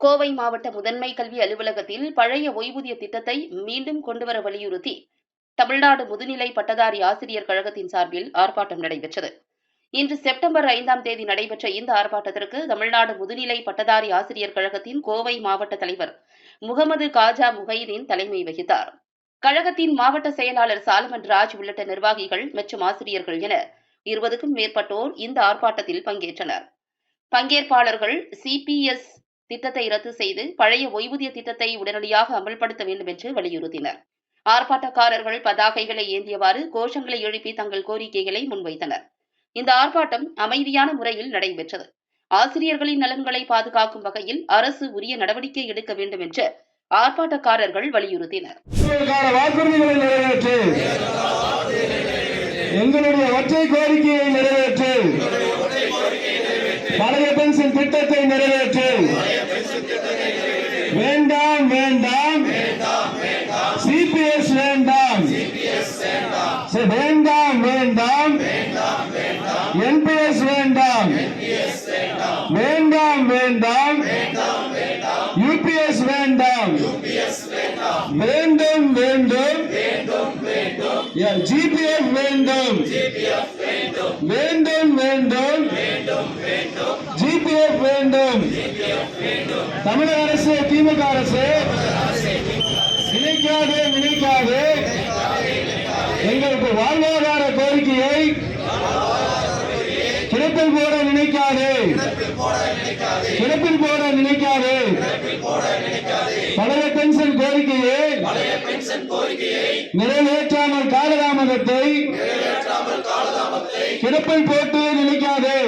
கோவை மாவட்ட முதன்மை கல்வி அலுவலகத்தில் பழைய ஓய்வூதிய திட்டத்தை மீண்டும் கொண்டுவர வலியுறுத்தி தமிழ்நாடு முதுநிலை பட்டதாரி ஆசிரியர் கழகத்தின் சார்பில் ஆர்ப்பாட்டம் நடைபெற்றது. இன்று செப்டம்பர் ஐந்தாம் தேதி நடைபெற்ற இந்த ஆர்ப்பாட்டத்திற்கு தமிழ்நாடு முதுநிலை பட்டதாரி ஆசிரியர் கழகத்தின் கோவை மாவட்ட தலைவர் முகமது காஜா முகைதீன் தலைமை வகித்தார். கழகத்தின் மாவட்ட செயலாளர் சாலமன் ராஜ் உள்ளிட்ட நிர்வாகிகள் மற்றும் ஆசிரியர்கள் என இருபதுக்கும் மேற்பட்டோர் இந்த ஆர்ப்பாட்டத்தில் பங்கேற்றனர். பங்கேற்பாளர்கள் சிபிஎஸ் திட்டத்தை ரத்து செய்து பழைய ஓய்வூதிய திட்டத்தை உடனடியாக அமல்படுத்த வேண்டும் என்று வலியுறுத்தினர். ஆர்ப்பாட்டக்காரர்கள் பதாகைகளை ஏந்தியவாறு கோஷங்களை எழுப்பி தங்கள் கோரிக்கைகளை முன்வைத்தனர். இந்த ஆர்ப்பாட்டம் அமைதியான முறையில் நடைபெற்றது. ஆசிரியர்களின் நலன்களை பாதுகாக்கும் வகையில் அரசு உரிய நடவடிக்கை எடுக்க வேண்டும் என்று ஆர்ப்பாட்டக்காரர்கள் வலியுறுத்தினர். எங்களுடைய ஒற்றை கோரிக்கையை பழைய பென்ஷன் திட்டத்தை நிறைவேற்று. வேண்டாம் வேண்டாம். சிபிஎஸ் வேண்டாம். சரி, வேண்டாம் வேண்டாம். என்பிஎஸ் வேண்டாம். வேண்டாம் வேண்டாம். யூபிஎஸ் வேண்டாம். வேண்டும் வேண்டும். ஜிபிஎஃப் வேண்டும். வேண்டும் தமிழக அரசு திமுக அரசு நினைக்காது நினைக்காது எங்களுக்கு வாழ்வாதார கோரிக்கையை கிடப்பில் போட நினைக்காது. கிடப்பில் போட நினைக்காது. பழைய பென்ஷன் கோரிக்கையை நிறைவேற்றாமல் காலதாமதத்தை கிடப்பில் போட்டு நினைக்காதே.